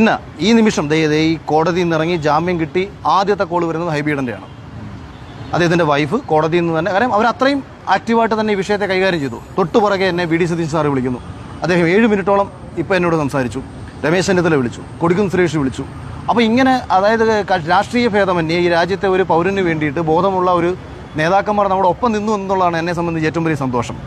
പിന്നെ ഈ നിമിഷം ദേ ദേ ഈ കോടതിയിൽ നിന്ന് ഇറങ്ങി ജാമ്യം കിട്ടി ആദ്യത്തെ കോൾ വരുന്നത് ഹൈബീഡന്റെയാണ്. അദ്ദേഹത്തിന്റെ വൈഫ് കോടതിയിൽ നിന്ന് തന്നെ കാരണം അവർ അത്രയും ആക്റ്റീവായിട്ട് തന്നെ ഈ വിഷയത്തെ കൈകാര്യം ചെയ്തു. തൊട്ടു പുറകെ എന്നെ വി ഡി സതീഷ് സാറ് വിളിക്കുന്നു. അദ്ദേഹം ഏഴ് മിനിറ്റോളം ഇപ്പോൾ എന്നോട് സംസാരിച്ചു. രമേശ് ചെന്നിത്തല വിളിച്ചു. കൊടിക്കുന്ന് സുരേഷ് വിളിച്ചു. അപ്പോൾ ഇങ്ങനെ അതായത് രാഷ്ട്രീയ ഭേദമന്യേ ഈ രാജ്യത്തെ ഒരു പൗരന് വേണ്ടിയിട്ട് ബോധമുള്ള ഒരു നേതാക്കന്മാർ നമ്മുടെ ഒപ്പം നിന്നു എന്നുള്ളതാണ് എന്നെ സംബന്ധിച്ച് ഏറ്റവും വലിയ സന്തോഷം.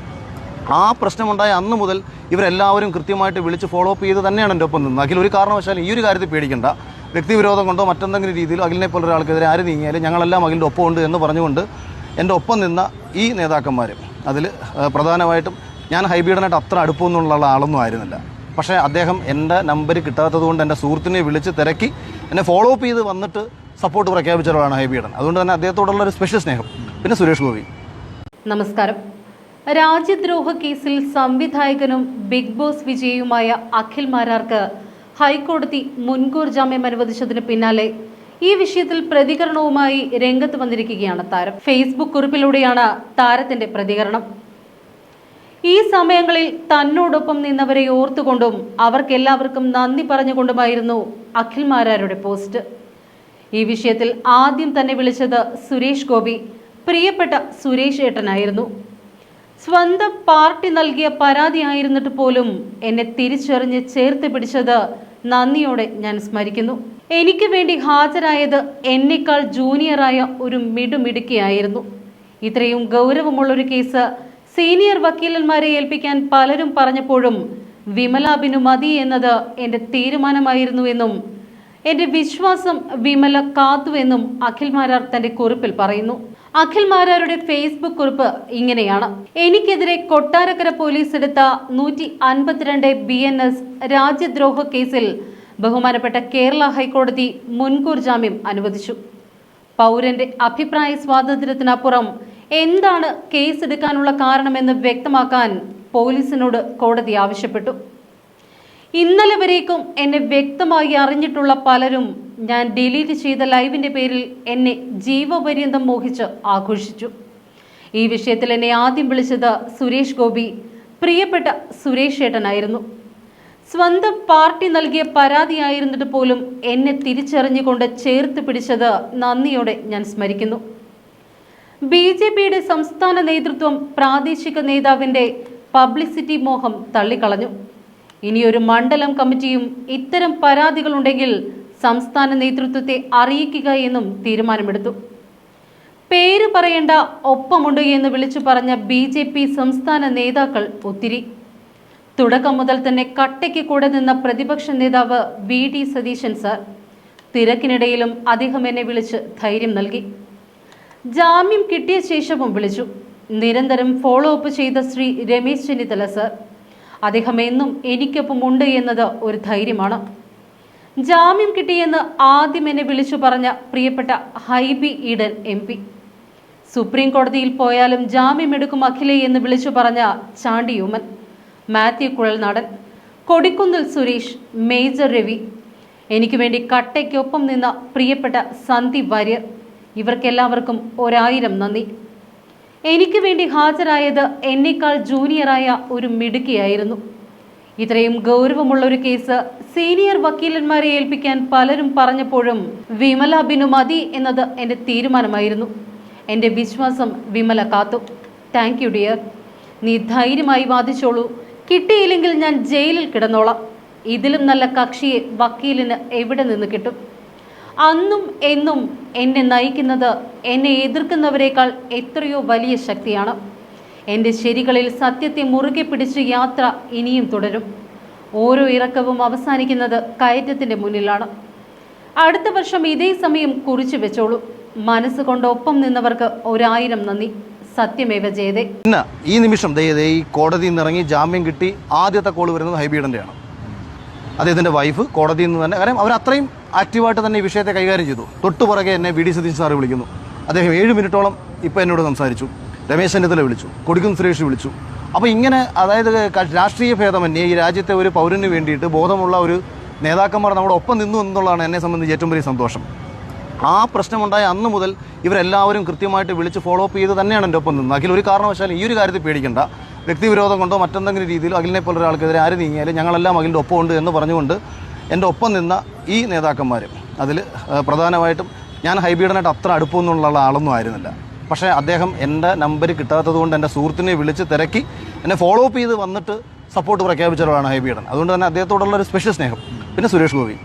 ആ പ്രശ്നമുണ്ടായ അന്ന് മുതൽ ഇവരെല്ലാവരും കൃത്യമായിട്ട് വിളിച്ച് ഫോളോ അപ്പ് ചെയ്ത് തന്നെയാണ് എന്റെ ഒപ്പം നിന്നത്. അഖിൽ ഒരു കാരണവശാലും ഈ ഒരു കാര്യത്തിൽ പേടിക്കണ്ട. വ്യക്തിവിരോധം കൊണ്ടോ മറ്റെന്തെങ്കിലും രീതിയിലോ അഖിലിനെ പോലെ ഒരാൾക്കെതിരെ ആര് നീങ്ങിയാലും ഞങ്ങളെല്ലാം അഖിലിന്റെ ഒപ്പമുണ്ട് എന്ന് പറഞ്ഞുകൊണ്ട് എന്റെ ഒപ്പം നിന്ന ഈ നേതാക്കന്മാർ അതിൽ പ്രധാനമായിട്ടും ഞാൻ ഹൈബീഡനായിട്ട് അത്ര അടുപ്പമൊന്നുള്ള ആളൊന്നും ആയിരുന്നില്ല. പക്ഷേ അദ്ദേഹം എന്റെ നമ്പർ കിട്ടാത്തത് കൊണ്ട് എന്റെ സുഹൃത്തിനെ വിളിച്ച് തിരക്കി എന്നെ ഫോളോ അപ്പ് ചെയ്ത് വന്നിട്ട് സപ്പോർട്ട് പ്രഖ്യാപിച്ച ഒരാളാണ് ഹൈബീഡൻ. അതുകൊണ്ട് തന്നെ അദ്ദേഹത്തോടുള്ള ഒരു സ്പെഷ്യൽ സ്നേഹം. പിന്നെ സുരേഷ് ഗോപി. നമസ്കാരം. രാജ്യദ്രോഹ കേസിൽ സംവിധായകനും ബിഗ് ബോസ് വിജയിയുമായ അഖിൽ മാരാർക്ക് ഹൈക്കോടതി മുൻകൂർ ജാമ്യം അനുവദിച്ചതിന് പിന്നാലെ ഈ വിഷയത്തിൽ പ്രതികരണവുമായി രംഗത്ത് വന്നിരിക്കുകയാണ് താരം. ഫേസ്ബുക്ക് കുറിപ്പിലൂടെയാണ് താരത്തിന്റെ പ്രതികരണം. ഈ സമയങ്ങളിൽ തന്നോടൊപ്പം നിന്നവരെ ഓർത്തുകൊണ്ടും അവർക്കെല്ലാവർക്കും നന്ദി പറഞ്ഞുകൊണ്ടുമായിരുന്നു അഖിൽ മാരാരുടെ പോസ്റ്റ്. ഈ വിഷയത്തിൽ ആദ്യം തന്നെ വിളിച്ചത് സുരേഷ് ഗോപി പ്രിയപ്പെട്ട സുരേഷ് ഏട്ടനായിരുന്നു. സ്വന്തം പാർട്ടി നൽകിയ പരാതിയായിരുന്നിട്ട് പോലും എന്നെ തിരിച്ചറിഞ്ഞ് ചേർത്ത് പിടിച്ചത് നന്ദിയോടെ ഞാൻ സ്മരിക്കുന്നു. എനിക്ക് വേണ്ടി ഹാജരായത് എന്നേക്കാൾ ജൂനിയറായ ഒരു മിടുമിടുക്കിയായിരുന്നു. ഇത്രയും ഗൗരവമുള്ളൊരു കേസ് സീനിയർ വക്കീലന്മാരെ ഏൽപ്പിക്കാൻ പലരും പറഞ്ഞപ്പോഴും വിമലാബിനു മതി എന്നത് എന്റെ തീരുമാനമായിരുന്നുവെന്നും എന്റെ വിശ്വാസം വിമല കാത്തുവെന്നും അഖിൽ മാരാർ തന്റെ കുറിപ്പിൽ പറയുന്നു. അഖിൽ മാരാരുടെ ഫേസ്ബുക്ക് കുറിപ്പ് ഇങ്ങനെയാണ്. എനിക്കെതിരെ കൊട്ടാരക്കര പോലീസ് എടുത്ത നൂറ്റി അൻപത്തിരണ്ട് ബി എൻ എസ് രാജ്യദ്രോഹ കേസിൽ ബഹുമാനപ്പെട്ട കേരള ഹൈക്കോടതി മുൻകൂർ ജാമ്യം അനുവദിച്ചു. പൗരന്റെ അഭിപ്രായ സ്വാതന്ത്ര്യത്തിനപ്പുറം എന്താണ് കേസെടുക്കാനുള്ള കാരണമെന്ന് വ്യക്തമാക്കാൻ പോലീസിനോട് കോടതി ആവശ്യപ്പെട്ടു. ഇന്നലെ വരേക്കും എന്നെ വ്യക്തമായി അറിഞ്ഞിട്ടുള്ള പലരും ഞാൻ ഡിലീറ്റ് ചെയ്ത ലൈവിന്റെ പേരിൽ എന്നെ ജീവപര്യന്തം മോഹിച്ച് ആഘോഷിച്ചു. ഈ വിഷയത്തിൽ എന്നെ ആദ്യം വിളിച്ചത് സുരേഷ് ഗോപി പ്രിയപ്പെട്ട സുരേഷ് ഏട്ടനായിരുന്നു. സ്വന്തം പാർട്ടി നൽകിയ പരാതിയായിരുന്നിട്ട് പോലും എന്നെ തിരിച്ചറിഞ്ഞുകൊണ്ട് ചേർത്ത് പിടിച്ചത് നന്ദിയോടെ ഞാൻ സ്മരിക്കുന്നു. ബി ജെ പിയുടെ സംസ്ഥാന നേതൃത്വം പ്രാദേശിക നേതാവിന്റെ പബ്ലിസിറ്റി മോഹം തള്ളിക്കളഞ്ഞു. ഇനിയൊരു മണ്ഡലം കമ്മിറ്റിയും ഇത്തരം പരാതികളുണ്ടെങ്കിൽ സംസ്ഥാന നേതൃത്വത്തെ അറിയിക്കുക എന്നും തീരുമാനമെടുത്തു. പേര് പറയേണ്ട ഒപ്പമുണ്ട് എന്ന് വിളിച്ചു പറഞ്ഞ ബി ജെ പി സംസ്ഥാന നേതാക്കൾ ഒത്തിരി. തുടക്കം മുതൽ തന്നെ കട്ടയ്ക്ക് കൂടെ നിന്ന പ്രതിപക്ഷ നേതാവ് വി ഡി സതീശൻ സാർ തിരക്കിനിടയിലും അദ്ദേഹം എന്നെ വിളിച്ച് ധൈര്യം നൽകി. ജാമ്യം കിട്ടിയ ശേഷവും വിളിച്ചു. നിരന്തരം ഫോളോ അപ്പ് ചെയ്ത ശ്രീ രമേശ് ചെന്നിത്തല സർ. അദ്ദേഹം എന്നും എനിക്കൊപ്പം ഉണ്ട് എന്നത് ഒരു ധൈര്യമാണ്. ജാമ്യം കിട്ടിയെന്ന് ആദ്യം എന്നെ വിളിച്ചു പറഞ്ഞ പ്രിയപ്പെട്ട Hibi Eden M P. Supreme കോടതിയിൽ പോയാലും ജാമ്യം എടുക്കും അഖിലേ എന്ന് വിളിച്ചു പറഞ്ഞ ചാണ്ടി ഉമ്മൻ മാത്യു കുഴൽനാടൻ കൊടിക്കുന്നിൽ സുരേഷ് മേജർ രവി എനിക്ക് വേണ്ടി കട്ടയ്ക്കൊപ്പം നിന്ന പ്രിയപ്പെട്ട സന്ദീപ് വാര്യർ ഇവർക്കെല്ലാവർക്കും ഒരായിരം നന്ദി. എനിക്ക് വേണ്ടി ഹാജരായത് എന്നേക്കാൾ ജൂനിയറായ ഒരു മിടുക്കിയായിരുന്നു. ഇത്രയും ഗൗരവമുള്ള ഒരു കേസ് സീനിയർ വക്കീലന്മാരെ ഏൽപ്പിക്കാൻ പലരും പറഞ്ഞപ്പോഴും വിമല ബിനു മതി എന്നത് എന്റെ തീരുമാനമായിരുന്നു. എന്റെ വിശ്വാസം വിമല കാത്തു. താങ്ക് യു ഡിയർ നീ ധൈര്യമായി വാദിച്ചോളൂ. കിട്ടിയില്ലെങ്കിൽ ഞാൻ ജയിലിൽ കിടന്നോളാം. ഇതിലും നല്ല കക്ഷിയെ വക്കീലിന് എവിടെ നിന്ന് കിട്ടും? അന്നും എന്നും എന്നെ നയിക്കുന്നത് എന്നെ എതിർക്കുന്നവരെക്കാൾ എത്രയോ വലിയ ശക്തിയാണ്. എന്റെ ശരികളിൽ സത്യത്തെ മുറുകെ പിടിച്ച് യാത്ര ഇനിയും തുടരും. ഓരോ ഇറക്കവും അവസാനിക്കുന്നത് കയറ്റത്തിന്റെ മുന്നിലാണ്. അടുത്ത വർഷം ഇതേ സമയം കുറിച്ചു വെച്ചോളൂ. മനസ്സുകൊണ്ട് ഒപ്പം നിന്നവർക്ക് ഒരായിരം നന്ദി. സത്യമേവ ജയതേ. ഈ നിമിഷം ദയതേ ഈ കോടതിയിൽ നിന്ന് ഇറങ്ങി ജാമ്യം കിട്ടി ആദ്യത്തെ കോൾ വരുന്നത് ഹൈബീഡന്റെയാണ് അദ്ദേഹത്തിന്റെ വൈഫ് കോടതിയിൽ നിന്ന് തന്നെ കാരണം അവർ അത്രയും ആക്റ്റീവായിട്ട് തന്നെ ഈ വിഷയത്തെ കൈകാര്യം ചെയ്തു. തൊട്ടു പുറകെ എന്നെ വി ഡി സതീഷ് സാറ് വിളിക്കുന്നു. അദ്ദേഹം ഏഴ് മിനിറ്റോളം ഇപ്പോൾ എന്നോട് സംസാരിച്ചു. രമേശ് ചെന്നിത്തല വിളിച്ചു കൊടിക്കുന്ന് സുരേഷ് വിളിച്ചു. അപ്പോൾ ഇങ്ങനെ അതായത് രാഷ്ട്രീയ ഭേദമന്യേ ഈ രാജ്യത്തെ ഒരു പൗരന് വേണ്ടിയിട്ട് ബോധമുള്ള ഒരു നേതാക്കന്മാർ നമ്മുടെ ഒപ്പം നിന്നു എന്നുള്ളതാണ് എന്നെ സംബന്ധിച്ച് ഏറ്റവും വലിയ സന്തോഷം. ആ പ്രശ്നമുണ്ടായ അന്ന് മുതൽ ഇവരെല്ലാവരും കൃത്യമായിട്ട് വിളിച്ച് ഫോളോ അപ്പ് ചെയ്ത് തന്നെയാണ് എന്റെ ഒപ്പം നിന്നത്. അഖിൽ ഒരു കാരണവശാലും ഈ ഒരു കാര്യത്തിൽ പേടിക്കേണ്ട. വ്യക്തിവിരോധം കൊണ്ടോ മറ്റെന്തെങ്കിലും രീതിയിലോ അഖിലിനെ പോലെ ഒരാൾക്കെതിരെ ആര് നീങ്ങിയാലും ഞങ്ങളെല്ലാം അഖിലിന്റെ ഒപ്പം ഉണ്ട് എന്ന് പറഞ്ഞുകൊണ്ട് എന്റെ ഒപ്പം നിന്ന ഈ നേതാക്കന്മാരും. അതിൽ പ്രധാനമായിട്ടും ഞാൻ ഹൈബീഡനായിട്ട് അത്ര അടുപ്പമൊന്നുള്ള ആളൊന്നും ആയിരുന്നില്ല. പക്ഷേ അദ്ദേഹം എന്റെ നമ്പർ കിട്ടാത്തത് കൊണ്ട് എന്റെ സുഹൃത്തിനെ വിളിച്ച് തിരക്കി എന്നെ ഫോളോ അപ്പ് ചെയ്ത് വന്നിട്ട് സപ്പോർട്ട് പ്രഖ്യാപിച്ച ഒരാളാണ് ഹൈബീഡൻ അതുകൊണ്ട് തന്നെ അദ്ദേഹത്തോടുള്ള ഒരു സ്പെഷ്യൽ സ്നേഹം. പിന്നെ സുരേഷ് ഗോപി.